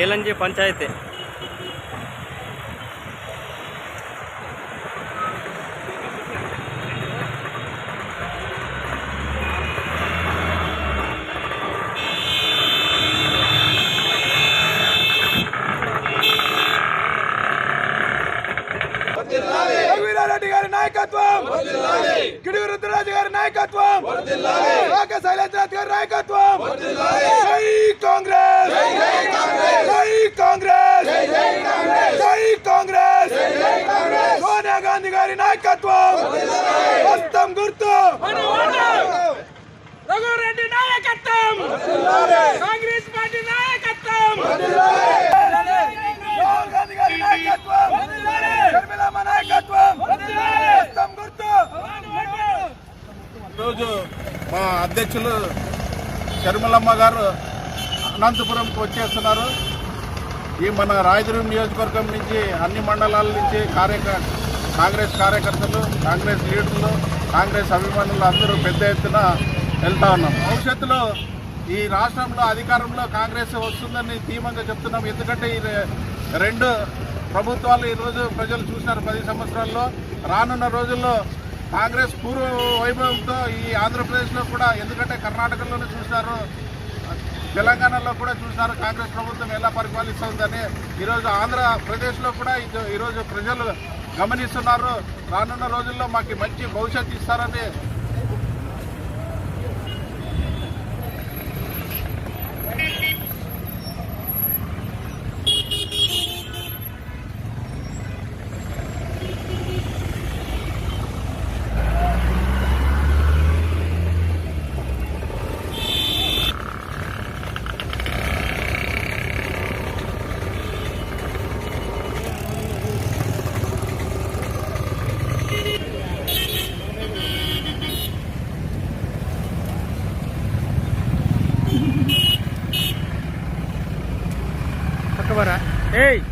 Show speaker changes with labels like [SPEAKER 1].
[SPEAKER 1] ఏలంజీ పంచాయతీ.
[SPEAKER 2] రఘువీరారెడ్డి గారి నాయకత్వం! గిడుగు రుద్రరాజు గారి నాయకత్వం! రాక శైలేంద్రనాథ్ గారి నాయకత్వం! జై కాంగ్రెస్ జై కాంగ్రెస్ జై కాంగ్రెస్ సోనియా గాంధీ గారి నాయకత్వం! హస్తం గుర్తు!
[SPEAKER 3] రఘురెడ్డి నాయకత్వం! కాంగ్రెస్ పార్టీ నాయకత్వం!
[SPEAKER 2] రాహుల్ గాంధీ గారి నాయకత్వం షర్మిలమ్మ నాయకత్వం హస్తం గుర్తు
[SPEAKER 4] ఈరోజు మా అధ్యక్షులు శర్మలమ్మ గారు అనంతపురంకి వచ్చేస్తున్నారు. ఈ మన రాయదుర్గం నియోజకవర్గం నుంచి అన్ని మండలాల నుంచి కార్యక కాంగ్రెస్ కార్యకర్తలు కాంగ్రెస్ లీడర్లు కాంగ్రెస్ అభిమానులు అందరూ పెద్ద ఎత్తున వెళ్తా ఉన్నాం. భవిష్యత్తులో ఈ రాష్ట్రంలో అధికారంలో కాంగ్రెస్ వస్తుందని ధీమంగా చెప్తున్నాం. ఎందుకంటే ఈ రెండు ప్రభుత్వాలు ఈరోజు ప్రజలు చూసినారు పది సంవత్సరాల్లో. రానున్న రోజుల్లో కాంగ్రెస్ పూర్వ వైభవంతో ఈ ఆంధ్రప్రదేశ్లో కూడా ఎందుకంటే కర్ణాటకలోనే చూసినారు తెలంగాణలో కూడా చూసినారు కాంగ్రెస్ ప్రభుత్వం ఎలా పరిపాలిస్తుందని. ఈరోజు ఆంధ్రప్రదేశ్లో కూడా ఈరోజు ప్రజలు గమనిస్తున్నారు. రానున్న రోజుల్లో మాకు మంచి భవిష్యత్తు ఇస్తారని
[SPEAKER 1] cámara. ¡Ey!